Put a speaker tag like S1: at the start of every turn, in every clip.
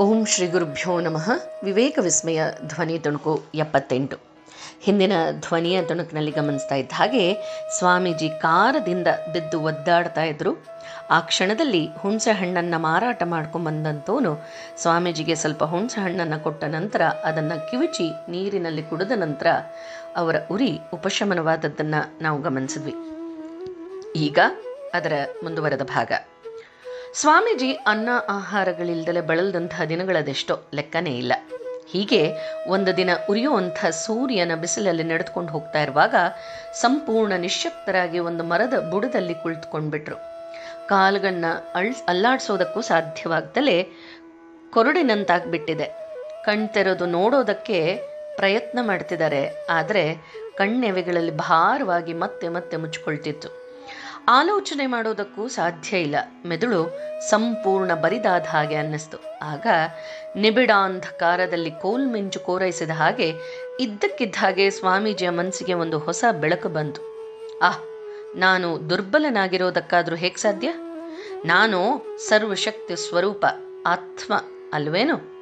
S1: ಓಂ ಶ್ರೀ ಗುರುಭ್ಯೋ ನಮಃ. ವಿವೇಕ ವಿಸ್ಮಯ, ಧ್ವನಿ ತುಣುಕು ಎಪ್ಪತ್ತೆಂಟು. ಹಿಂದಿನ ಧ್ವನಿಯ ತುಣುಕಿನಲ್ಲಿ ಗಮನಿಸ್ತಾ ಇದ್ದ ಹಾಗೆ ಸ್ವಾಮೀಜಿ ಕಾರದಿಂದ ಬಿದ್ದು ಒದ್ದಾಡ್ತಾ ಇದ್ರು. ಆ ಕ್ಷಣದಲ್ಲಿ ಹುಣಸೆ ಹಣ್ಣನ್ನು ಮಾರಾಟ ಮಾಡ್ಕೊಂಬಂದಂತವನು ಸ್ವಾಮೀಜಿಗೆ ಸ್ವಲ್ಪ ಹುಣಸೆ ಹಣ್ಣನ್ನು ಕೊಟ್ಟ ನಂತರ ಅದನ್ನು ಕಿವಿಚಿ ನೀರಿನಲ್ಲಿ ಕುಡಿದ ನಂತರ ಅವರ ಉರಿ ಉಪಶಮನವಾದದ್ದನ್ನು ನಾವು ಗಮನಿಸಿದ್ವಿ. ಈಗ ಅದರ ಮುಂದುವರೆದ ಭಾಗ. ಸ್ವಾಮೀಜಿ ಅನ್ನ ಆಹಾರಗಳಿಲ್ದಲೆ ಬಳಲ್ದಂತಹ ದಿನಗಳದೆಷ್ಟೋ ಲೆಕ್ಕನೇ ಇಲ್ಲ. ಹೀಗೆ ಒಂದು ದಿನ ಉರಿಯುವಂಥ ಸೂರ್ಯನ ಬಿಸಿಲಲ್ಲಿ ನಡೆದುಕೊಂಡು ಹೋಗ್ತಾ ಇರುವಾಗ ಸಂಪೂರ್ಣ ನಿಶ್ಶಕ್ತರಾಗಿ ಒಂದು ಮರದ ಬುಡದಲ್ಲಿ ಕುಳಿತುಕೊಂಡ್ಬಿಟ್ರು. ಕಾಲುಗಳನ್ನ ಅಳ್, ಅಲ್ಲಾಡಿಸೋದಕ್ಕೂ ಸಾಧ್ಯವಾಗ್ದಲೇ ಕೊರಡಿನಂತಾಗ್ಬಿಟ್ಟಿದೆ. ಕಣ್ತೆರೋದು ನೋಡೋದಕ್ಕೆ ಪ್ರಯತ್ನ ಮಾಡ್ತಿದ್ದಾರೆ, ಆದರೆ ಕಣ್ಣೆವೆಗಳಲ್ಲಿ ಭಾರವಾಗಿ ಮತ್ತೆ ಮತ್ತೆ ಮುಚ್ಚಿಕೊಳ್ತಿತ್ತು ಆಲೋಚನೆ ಮಾಡೋದಕ್ಕೂ ಸಾಧ್ಯ ಇಲ್ಲ. ಮೆದುಳು ಸಂಪೂರ್ಣ ಬರಿದಾದ ಹಾಗೆ ಅನ್ನಿಸ್ತು. ಆಗ ನಿಬಿಡಾಂಧಕಾರದಲ್ಲಿ ಕೋಲ್ಮಿಂಚು ಕೋರೈಸಿದ ಹಾಗೆ ಇದ್ದಕ್ಕಿದ್ದ ಹಾಗೆ ಸ್ವಾಮೀಜಿಯ ಮನಸ್ಸಿಗೆ ಒಂದು ಹೊಸ ಬೆಳಕು ಬಂತು. ಆಹ್, ನಾನು ದುರ್ಬಲನಾಗಿರೋದಕ್ಕಾದ್ರೂ ಹೇಗೆ ಸಾಧ್ಯ? ನಾನು ಸರ್ವಶಕ್ತಿ ಸ್ವರೂಪ, ಆತ್ಮ ಅಲ್ವೇನು?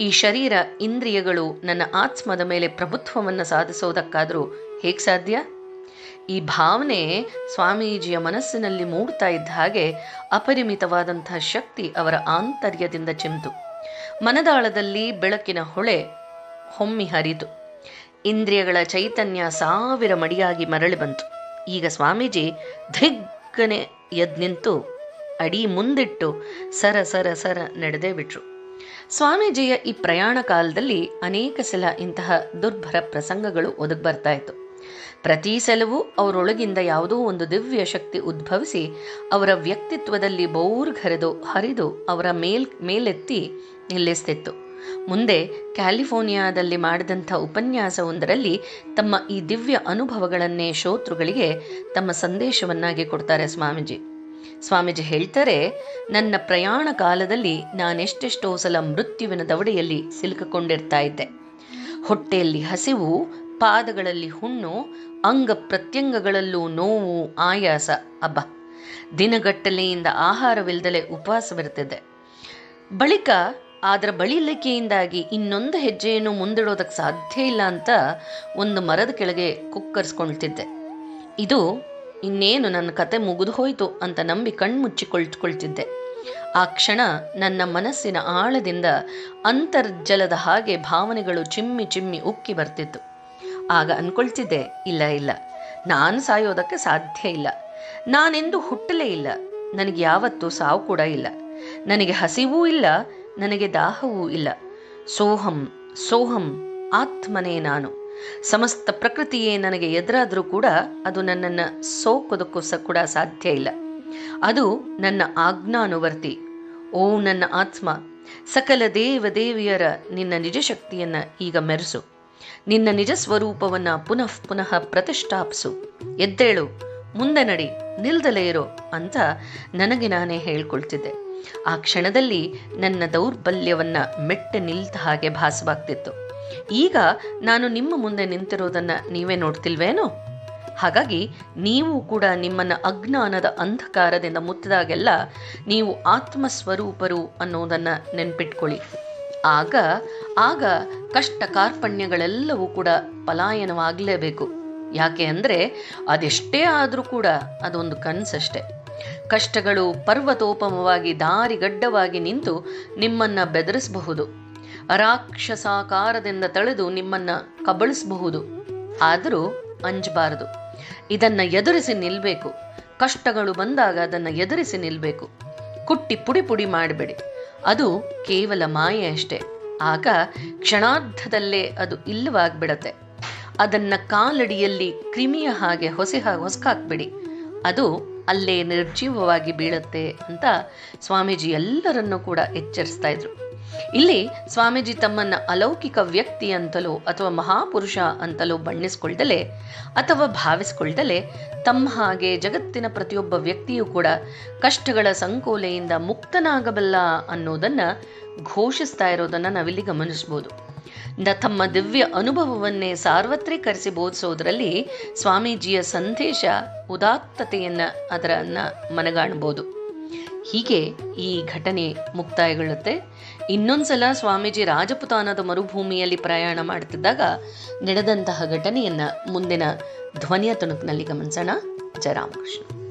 S1: ಈ ಶರೀರ ಇಂದ್ರಿಯಗಳು ನನ್ನ ಆತ್ಮದ ಮೇಲೆ ಪ್ರಭುತ್ವವನ್ನು ಸಾಧಿಸೋದಕ್ಕಾದ್ರೂ ಹೇಗೆ ಸಾಧ್ಯ? ಈ ಭಾವನೆ ಸ್ವಾಮೀಜಿಯ ಮನಸ್ಸಿನಲ್ಲಿ ಮೂಡ್ತಾ ಇದ್ದ ಹಾಗೆ ಅಪರಿಮಿತವಾದಂತಹ ಶಕ್ತಿ ಅವರ ಆಂತರ್ಯದಿಂದ ಚಿಮ್ತು. ಮನದಾಳದಲ್ಲಿ ಬೆಳಕಿನ ಹೊಳೆ ಹೊಮ್ಮಿ ಹರಿತು ಇಂದ್ರಿಯಗಳ ಚೈತನ್ಯ ಸಾವಿರ ಮಡಿಯಾಗಿ ಮರಳಿ ಬಂತು. ಈಗ ಸ್ವಾಮೀಜಿ ಧಿಗ್ಗನೆ ಎದ್ ನಿಂತು ಅಡಿ ಮುಂದಿಟ್ಟು ಸರ ಸರ ಸರ ನಡೆದೇ ಬಿಟ್ರು. ಸ್ವಾಮೀಜಿಯ ಈ ಪ್ರಯಾಣ ಕಾಲದಲ್ಲಿ ಅನೇಕ ಸಲ ಇಂತಹ ದುರ್ಭರ ಪ್ರಸಂಗಗಳು ಒದಗಿ ಬರ್ತಾ ಇತ್ತು. ಪ್ರತಿ ಸಲವೂ ಅವರೊಳಗಿಂದ ಯಾವುದೋ ಒಂದು ದಿವ್ಯ ಶಕ್ತಿ ಉದ್ಭವಿಸಿ ಅವರ ವ್ಯಕ್ತಿತ್ವದಲ್ಲಿ ಬೌರ್ಘರೆದು ಹರಿದು ಅವರ ಮೇಲ್, ಮೇಲೆತ್ತಿ ನಿಲ್ಲಿಸ್ತಿತ್ತು. ಮುಂದೆ ಕ್ಯಾಲಿಫೋರ್ನಿಯಾದಲ್ಲಿ ಮಾಡಿದಂಥ ಉಪನ್ಯಾಸವೊಂದರಲ್ಲಿ ತಮ್ಮ ಈ ದಿವ್ಯ ಅನುಭವಗಳನ್ನೇ ಶ್ರೋತೃಗಳಿಗೆ ತಮ್ಮ ಸಂದೇಶವನ್ನಾಗಿ ಕೊಡ್ತಾರೆ ಸ್ವಾಮೀಜಿ. ಸ್ವಾಮೀಜಿ ಹೇಳ್ತಾರೆ, ನನ್ನ ಪ್ರಯಾಣ ಕಾಲದಲ್ಲಿ ನಾನೆಷ್ಟೆಷ್ಟೋ ಸಲ ಮೃತ್ಯುವಿನ ದವಡೆಯಲ್ಲಿ ಸಿಲುಕಿಕೊಂಡಿರ್ತಾ ಇದ್ದೆ. ಹೊಟ್ಟೆಯಲ್ಲಿ ಹಸಿವು ಪಾದಗಳಲ್ಲಿ ಹುಣ್ಣು ಅಂಗ ಪ್ರತ್ಯಂಗಗಳಲ್ಲೂ ನೋವು, ಆಯಾಸ, ಅಬ್ಬ. ದಿನಗಟ್ಟಲೆಯಿಂದ ಆಹಾರವಿಲ್ಲದಲೆ ಉಪವಾಸವಿರ್ತಿದ್ದೆ ಬಳಿಕ ಅದರ ಬಳಿಲಿಕೆಯಿಂದಾಗಿ ಇನ್ನೊಂದು ಹೆಜ್ಜೆಯನ್ನು ಮುಂದಿಡೋದಕ್ಕೆ ಸಾಧ್ಯ ಇಲ್ಲ ಅಂತ ಒಂದು ಮರದ ಕೆಳಗೆ ಕುಕ್ಕರ್ಸ್ಕೊಳ್ತಿದ್ದೆ. ಇದು ಇನ್ನೇನು ನನ್ನ ಕತೆ ಮುಗಿದು ಹೋಯಿತು ಅಂತ ನಂಬಿ ಕಣ್ಮುಚ್ಚಿಕೊಳ್ಕೊಳ್ತಿದ್ದೆ. ಆ ಕ್ಷಣ ನನ್ನ ಮನಸ್ಸಿನ ಆಳದಿಂದ ಅಂತರ್ಜಲದ ಹಾಗೆ ಭಾವನೆಗಳು ಚಿಮ್ಮಿ ಚಿಮ್ಮಿ ಉಕ್ಕಿ ಬರ್ತಿತ್ತು. ಆಗ ಅನ್ಕೊಳ್ತಿದ್ದೆ, ಇಲ್ಲ ಇಲ್ಲ. ನಾನು ಸಾಯೋದಕ್ಕೆ ಸಾಧ್ಯ ಇಲ್ಲ. ನಾನೆಂದು ಹುಟ್ಟಲೇ ಇಲ್ಲ. ನನಗೆ ಯಾವತ್ತೂ ಸಾವು ಕೂಡ ಇಲ್ಲ. ನನಗೆ ಹಸಿವೂ ಇಲ್ಲ, ನನಗೆ ದಾಹವೂ ಇಲ್ಲ. ಸೋಹಂ ಸೋಹಂ, ಆತ್ಮನೇ ನಾನು. ಸಮಸ್ತ ಪ್ರಕೃತಿಯೇ ನನಗೆ ಎದುರಾದರೂ ಕೂಡ ಅದು ನನ್ನನ್ನು ಸೋಕೋದಕ್ಕೂ ಸ ಕೂಡ ಸಾಧ್ಯ ಇಲ್ಲ. ಅದು ನನ್ನ ಆಜ್ಞಾನುವರ್ತಿ. ಓ, ನನ್ನ ಆತ್ಮ, ಸಕಲ ದೇವ ದೇವಿಯರ ನಿನ್ನ ನಿಜ ಶಕ್ತಿಯನ್ನ ಈಗ ಮೆರೆಸು. ನಿನ್ನ ನಿಜ ಸ್ವರೂಪವನ್ನ ಪುನಃ ಪುನಃ ಪ್ರತಿಷ್ಠಾಪಿಸು. ಎದ್ದೇಳು, ಮುಂದೆ ನಡಿ, ನಿಲ್ದಲೇ ಇರೋ ಅಂತ ನನಗೆ ನಾನೇ ಹೇಳ್ಕೊಳ್ತಿದ್ದೆ. ಆ ಕ್ಷಣದಲ್ಲಿ ನನ್ನ ದೌರ್ಬಲ್ಯವನ್ನ ಮೆಟ್ಟ ನಿಲ್ತ ಹಾಗೆ ಭಾಸವಾಗ್ತಿತ್ತು. ಈಗ ನಾನು ನಿಮ್ಮ ಮುಂದೆ ನಿಂತಿರೋದನ್ನ ನೀವೇ ನೋಡ್ತಿಲ್ವೇನೋ? ಹಾಗಾಗಿ ನೀವು ಕೂಡ ನಿಮ್ಮನ್ನ ಅಜ್ಞಾನದ ಅಂಧಕಾರದಿಂದ ಮುತ್ತಿದಾಗೆಲ್ಲ ನೀವು ಆತ್ಮಸ್ವರೂಪರು ಅನ್ನೋದನ್ನ ನೆನ್ಪಿಟ್ಕೊಳ್ಳಿ. ಆಗ ಆಗ ಕಷ್ಟ ಕಾರ್ಪಣ್ಯಗಳೆಲ್ಲವೂ ಕೂಡ ಪಲಾಯನವಾಗಲೇಬೇಕು. ಯಾಕೆ ಅಂದರೆ ಅದೆಷ್ಟೇ ಆದರೂ ಕೂಡ ಅದೊಂದು ಕನಸಷ್ಟೆ. ಕಷ್ಟಗಳು ಪರ್ವತೋಪಮವಾಗಿ ದಾರಿಗಡ್ಡವಾಗಿ ನಿಂತು ನಿಮ್ಮನ್ನ ಬೆದರಿಸಬಹುದು. ರಾಕ್ಷಸಾಕಾರದಿಂದ ತಳೆದು ನಿಮ್ಮನ್ನ ಕಬಳಿಸಬಹುದು. ಆದರೂ ಅಂಜಬಾರದು. ಇದನ್ನ ಎದುರಿಸಿ ನಿಲ್ಬೇಕು. ಕಷ್ಟಗಳು ಬಂದಾಗ ಅದನ್ನು ಎದುರಿಸಿ ನಿಲ್ಬೇಕು. ಕುಟ್ಟಿ ಪುಡಿ ಪುಡಿ ಮಾಡಬೇಡಿ. ಅದು ಕೇವಲ ಮಾಯೆ ಅಷ್ಟೇ. ಆಗ ಕ್ಷಣಾರ್ಧದಲ್ಲೇ ಅದು ಇಲ್ಲವಾಗ್ಬಿಡತ್ತೆ. ಅದನ್ನ ಕಾಲಡಿಯಲ್ಲಿ ಕ್ರಿಮಿಯ ಹಾಗೆ ಹೊಸೆ ಹೊಸಕಾಕ್ಬಿಡಿ. ಅದು ಅಲ್ಲೇ ನಿರ್ಜೀವವಾಗಿ ಬೀಳುತ್ತೆ ಅಂತ ಸ್ವಾಮೀಜಿ ಎಲ್ಲರನ್ನೂ ಕೂಡ ಎಚ್ಚರಿಸ್ತಾ ಇದ್ರು. ಇಲ್ಲಿ ಸ್ವಾಮೀಜಿ ತಮ್ಮನ್ನ ಅಲೌಕಿಕ ವ್ಯಕ್ತಿ ಅಂತಲೋ ಅಥವಾ ಮಹಾಪುರುಷ ಅಂತಲೋ ಬಣ್ಣಿಸ್ಕೊಳ್ದಲೆ ಅಥವಾ ಭಾವಿಸ್ಕೊಳ್ದಲೆ ತಮ್ಮ ಹಾಗೆ ಜಗತ್ತಿನ ಪ್ರತಿಯೊಬ್ಬ ವ್ಯಕ್ತಿಯೂ ಕೂಡ ಕಷ್ಟಗಳ ಸಂಕೋಲೆಯಿಂದ ಮುಕ್ತನಾಗಬಲ್ಲ ಅನ್ನೋದನ್ನ ಘೋಷಿಸ್ತಾ ಇರೋದನ್ನ ನಾವಿಲ್ಲಿ ಗಮನಿಸ್ಬೋದು. ತಮ್ಮ ದಿವ್ಯ ಅನುಭವವನ್ನೇ ಸಾರ್ವತ್ರೀಕರಿಸಿ ಬೋಧಿಸೋದ್ರಲ್ಲಿ ಸ್ವಾಮೀಜಿಯ ಸಂದೇಶ ಉದಾತ್ತತೆಯನ್ನ ಅದರನ್ನ ಮನಗಾಣಬಹುದು ಹೀಗೆ ಈ ಘಟನೆ ಮುಕ್ತಾಯಗೊಳ್ಳುತ್ತೆ. ಇನ್ನೊಂದ್ಸಲ ಸ್ವಾಮೀಜಿ ರಾಜಪುತಾನದ ಮರುಭೂಮಿಯಲ್ಲಿ ಪ್ರಯಾಣ ಮಾಡ್ತಿದ್ದಾಗ ನಡೆದಂತಹ ಘಟನೆಯನ್ನ ಮುಂದಿನ ಧ್ವನಿಯ ತುಣುಕಿನಲ್ಲಿ ಗಮನಿಸೋಣ. ಜಯ ರಾಮಕೃಷ್ಣ